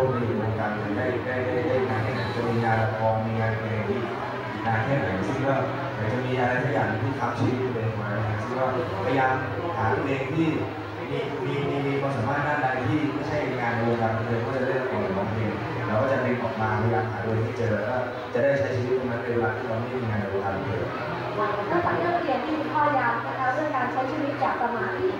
วกนี้อในวงการได้ได้ได้ได้งานจะมีงานละครมีงานเพลงที่งานแค่ไหนซึ่งก็อยากจะมีอะไรสักอย่างที่ทับชีวิตตัวเองไว้นะซึ่งก็พยายามหาเพลงที่มีมีมีมีความสามารถด้านใดที่ไม่ใช่งานในวงการบันเทิงก็จะได้เปิดร้องเพลงเราก็จะเล็งออกมาพยายามหาโดยที่เจอแล้วก็จะได้ใช้ชีวิตตรงนั้นในเวลาที่เราไม่มีงานในวงการบันเทิงนอกจากเรื่องเรียนที่คุณพ่อย้ำนะคะเรื่องการใช้ชีวิตอย่างประมาทที่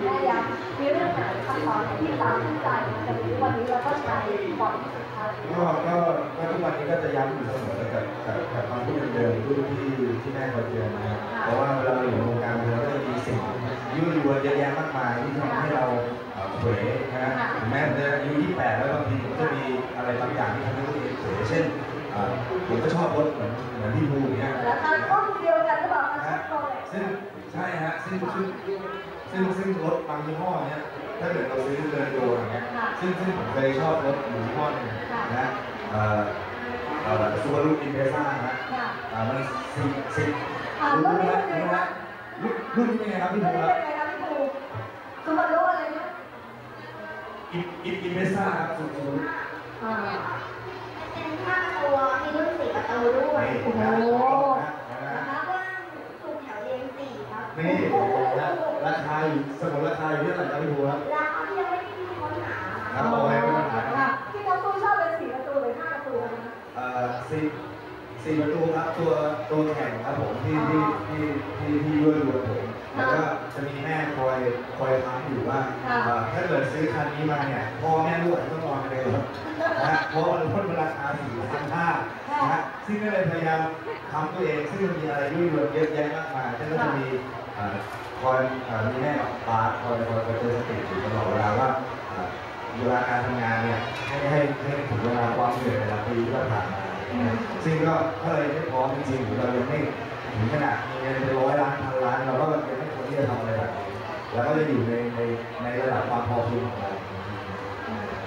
คำสอนไหนที่ตามขึ้นใจในวันนี้เราก็ใช้บ่อยที่สุดคะก็ก็ก็ทุกวันนี้ก็จะย้ำอยู่เสมอกับกับกับคำพูดเดิมๆที่ที่ที่แม่คอยเตือนนะครับเพราะว่าเวลาเราอยู่ในวงการบันเทิงก็จะมีสิ่งยั่วยวนเยอะแยะมากมายที่ทำให้เราเอ่อเผยนะฮะถึงแม้ผมจะอายุ28แล้วบางทีผมก็จะมีอะไรบางอย่างที่ทำให้ตัวเองเผยเช่นเอ่อผมก็ชอบรถเหมือนเหมือนพี่ภูอย่างเงี้ยแล้วทานข้อมูลเดียวกันหรือเปล่าคะนะชุฮะดโปรเลยซึ่งใช่ฮะซึ่งซึ่งซึ่งซึ่งรถบางยี่ห้อเนี้ย ถ้าเกิดเราซื้อเดินโดนอย่างเงี้ยซึ่งซึ่งผมเคยชอบรถอยู่ยี่ห้อหนึงนะฮะเอ่อเอ่อซูบารุอินเ z ซ่าฮะค่ะอ่ามันสิบสิบอ่ารุ่นนี้เป็นไงคะรุ่นรุ่นนี้เป็นไงครับพี่รุ่นภูนี้ครับเป็นไงคะพี่ภูซูบารุอะไรเนี่ยอินอินอินเ z ซ่าครับซูบารุอ่าเป็นห้าตัวมีรุ่นสี่ประตูด้วยนี่โอ้โหนะนะคะกว้างสุดแถวเรียงสี่ครับนี่นะ ราคาอยู่สมมติราคาอยู่ที่เท่าไหร่ครับพี่ภูครับราคาที่ยังไม่ได้มีค้นหาครับบอกให้เป็นปัญหาค่ะที่น้องตู้ชอบเป็นสี่ประตูหรือห้าประตูนะเอ่อสี่สี่ประตูครับตัวตัวแข่งครับผมที่ที่ที่ที่ที่ด้วยรวมผมแล้วก็จะมีแม่คอยคอยค้ำอยู่ว่าเอ่อถ้าเกิดซื้อคันนี้มาเนี่ยพ่อแม่ลูกอาจจะต้องนอนกันเลยครับนะฮะเพราะว่ามันลดราคาสี่พันห้านะฮะซึ่งก็เลยพยายามทำตัวเองซึ่งมันมีอะไรด้วยรวมเยอะแยะมากมายซึ่งก็จะมีเอ่อ คอยมีแม่บปาคอยคอยคอยเตือนสติอยู่ตลอดเวลาว่าเวลาการทำงานเนี่ยให้ให้ให้ถึงเวลาความเหนื่อยแต่ละปีที่ผ่านมาซึ่งก็ถ้าเรายังไม่พร้อมจริงๆหรือเรายังไม่ถึงขนาดมีเงินเป็นร้อยล้านพันล้านเราก็ยังไม่ควรที่จะทำอะไรแบบนี้แล้วก็จะอยู่ในในในระดับความพอเพียงของเรา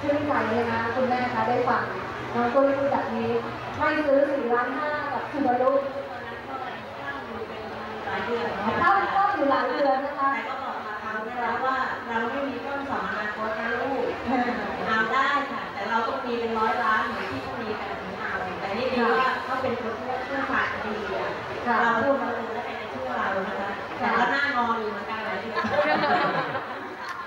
ชื่นใจเลยนะคุณแม่คะได้ฟังน้องตุ้ยพูดแบบนี้ไม่ซื้อสี่ล้านห้ากับซูบารุหลายเดือนเข้าเข้า อยู่หลายเดือนนะคะ แต่ก็บอกกับเขาได้แล้วว่าเราไม่มีต้นสองอนาคตนะลูกเอาได้ค่ะ แต่เราต้องมีเป็นร้อยล้านเหมือนที่เขามีกันถึงเอาแต่นี่ดีว่าเขาเป็นคนที่เชื่อฝากดีอะเราพูดมาเลยแล้วใครจะเชื่อเรานะคะแต่ก็หน้างออยู่เหมือนกันหลายเดือน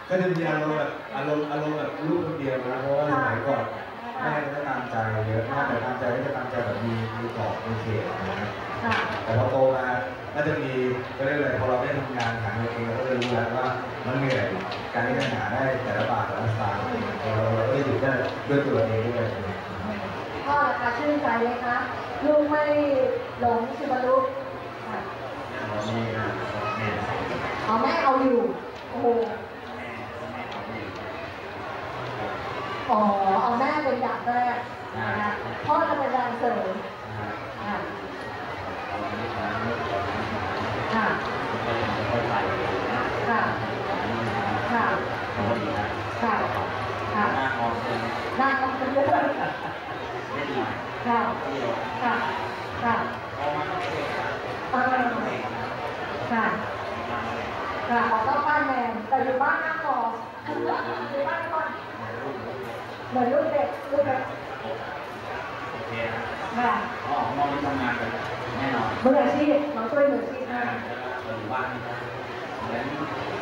ก็จะมีอารมณ์แบบอารมณ์อารมณ์แบบลูกคนเดียวนะเพราะว่าสมัยก่อนแม่ก็ตามใจเยอะมากแต่ตามใจก็จะตามใจแบบมีมีกรอบมีเขตนะครับค่ะแต่พอโตมา ก็จะมีก็เรียกอะไรพอเราได้ทำงานหาเงินเองเราก็จะรู้แล้วว่ามันเหนื่อยการที่จะหาได้แต่ละบาทแต่ละสตางค์เราเราก็อยู่ได้ด้วยตัวเองด้วยพ่อราคาชื่นใจเลยคะลูกไม่หลงซูบารุค่ะนี่นะนี่เอาแม่เอาอยู่โอ้โหอ๋อเอาแม่เป็นดับแรกนะคะพ่อจะเป็นแรงเสริม ค่ะค่ะค่ะค่ะค่ะค่ะหน้าต้องเป็นเรื่องค่ะค่ะค่ะค่ะเออค่ะค่ะขอต้องบ้านแมนแต่อยู่บ้านนั่งรออยู่บ้านก่อนเหมือนลูกเด็กลูกเด็กโอ เคครับค่ะก็ออกนอกที่ทำงานกันแน่นอนมืออาชีพน้องช่วยมืออาชีพนะมากแล้วก็อยู่บ้านนี่ครับเหมือน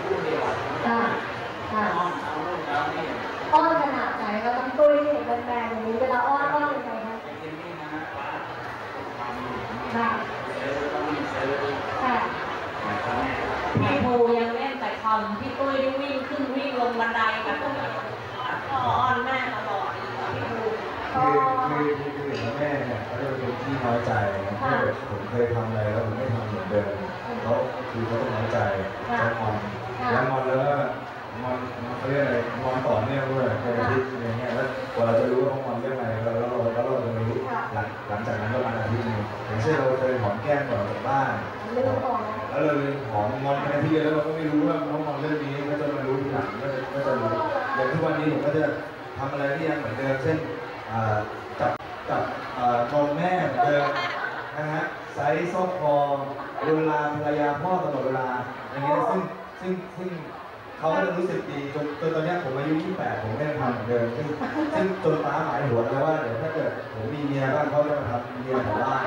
ผู้เดียวอะค่ะค่ะอ้อนเอาลูกแล้วนี่อ้อนขนาดไหนเราต้องตุ้ยที่เห็นแมนๆอย่างนี้เวลาอ้อนอ้อนยังไงคะไอ้ที่นี่นะว่าทำค่ะซื้อต้องมีซื้อค่ะนะครับแม่พี่ภูยังเล่นแต่คอมพี่ตุ้ยได้วิ่งขึ้นวิ่งลงบันไดกับพวกนี้ก็อ้อนแม่ตลอดพี่ภู ต่อเนื่องด้วยเป็นอาทิตย์อะไรเงี้ยแล้วกว่าเราจะรู้ว่าเขางอนเรื่องอะไรแล้วเราแล้วเราจะม่รู้หลังหลังจากนั้นประมาณอาทิตย์นึงอย่างเช่นเราเคยหอมแก้มก่อนกจากบ้านแล้วเราเลยหอมงอนกันที่แล้วเราก็ไม่รู้ว่าน้องงอนเรื่องนี้ก็จะมารู้ทีหลังก็จะก็จะรู้อย่างทุกวันนี้ผมก็จะทำอะไรที่ยังเหมือนเดิมเช่นจับจับอ่านมแม่เหมือนเดิมนะฮะไซส์ซอกคอเวลาภรรยาพ่อตลอดเวลาอย่างเงี้ยซึ่งซึ่งซึ่ง เขาก็จะรู้สึกดีจนจนตอนเนี้ยผมอายุ28ผมก็ยังทำเหมือนเดิมซึ่งซึ่งจนฟ้าหมายหัวแล้วว่าเดี๋ยวถ้าเกิดผมมีเมียบ้างเขาจะมาทำเมียผมบ้าง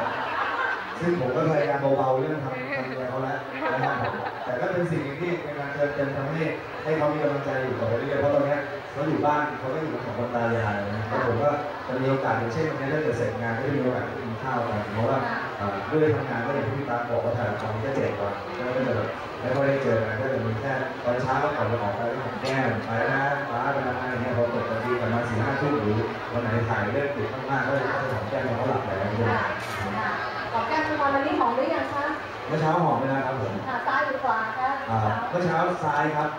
ซึ่งผมก็พยายามเบาๆเรื่องทำทำเมียเขาแล้วนะครับแต่ก็เป็นสิ่งหนึ่งที่เป็นการเตือนเตือนทำให้ให้เขามีกำลังใจอยู่ต่อไปเรื่อยๆเพราะตอนเนี้ยเขาอยู่บ้านเขาก็อยู่กับสองคนตายายนะแล้วผมก็จะมีโอกาสอย่างเช่นวันนี้ถ้าเกิดเสร็จงานก็จะมีโอกาสไปกินข้าวกันเพราะว่าเอ่อด้วยทำงานก็อย่างที่พี่ตาบอกว่าถ่ายละครก็ ก็ก่อนจะออกไปก็ของแก้ไปนะฟ้าไปทำงานอย่างเงี้ยพอตกตอนทีประมาณสี่ห้าทุ่มหรือวันไหนถ่ายเรื่องติดมากๆก็จะก็จะของแก้มเขาหลับแล้วด้วยค่ะค่ะขอบแก้มทุกวันวันนี้หอมหรือยังคะเมื่อเช้าหอมไปนะครับผมซ้ายหรือขวาครับเมื่อเช้าซ้ายครับ